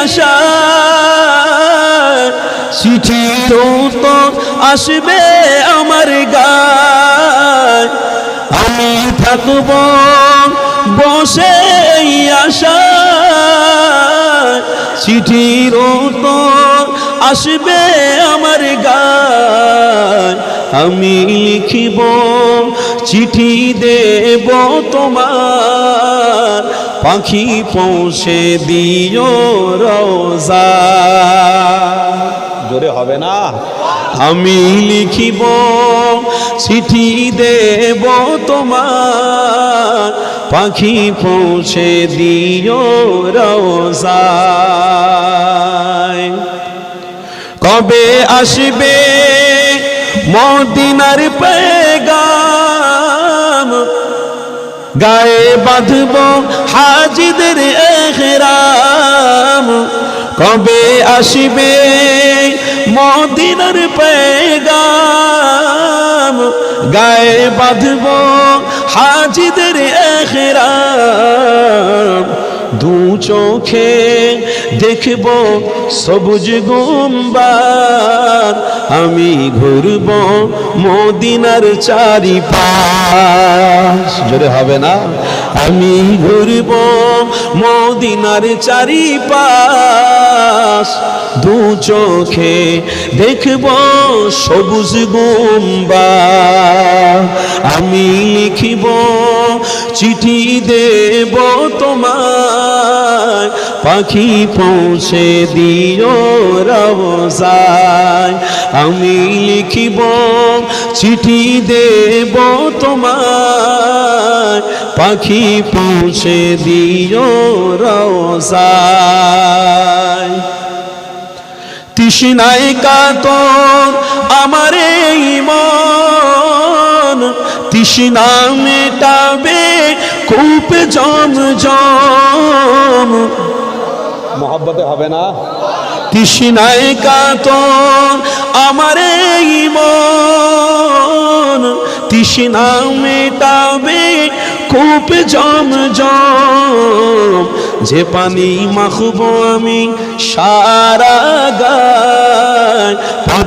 আশা চিঠি তো আসবে আমার গায়। আমি থাকব বসে আশা চিঠির তো আসবে আমার গায়। আমি লিখিব চিঠি দেব তোমার, পাখি পৌঁছে দিও রোজা। জোরে হবে না? আমি লিখিব, চিঠি দেব তোমার, পাখি পৌঁছে দিও রোজায়। কবে আসবে মদিনার পেগাম গায়ে বাঁধব হাজিদের এহরাম। কবে আসিবে মদিনার পেগাম? গায়ে বাঁধব হাজিদের এহরাম। দু চোখে দেখব সবুজ গুম্বার। আমি ঘুরব মদিনার চারি পাশ জোরে হবে না? আমি ঘুরব মদিনার চারি পাশ দু চোখে দেখব সবুজ গুম্বার। আমি লিখিব, চিঠি দেব তোমায় পাখি পৌঁছে দিও রওজায়। আমি লিখিব, চিঠি দেব তোমার পাখি পৌঁছে দিও রওজায়। তৃষ্ণায় কাতর আমার এই মন। তৃষ্ণা মেটাবে কূপ জম জম মহব্বতে হবে না। তৃষ্ণায় কাতর আমার এই মন। তৃষ্ণা মেটাবে কূপ জম জম যে পানি মাখব আমি সারা গায়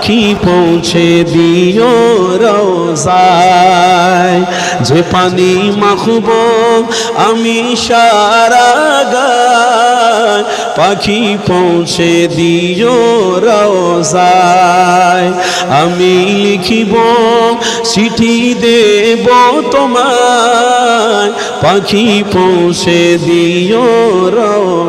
পাখি পৌঁছে দিও রোজায়। যে পানি মাখব, আমি সারা গায়। পাখি পৌঁছে দিও রোজায়। আমি লিখিব, চিঠি দেব তোমায়। পাখি পৌঁছে দিও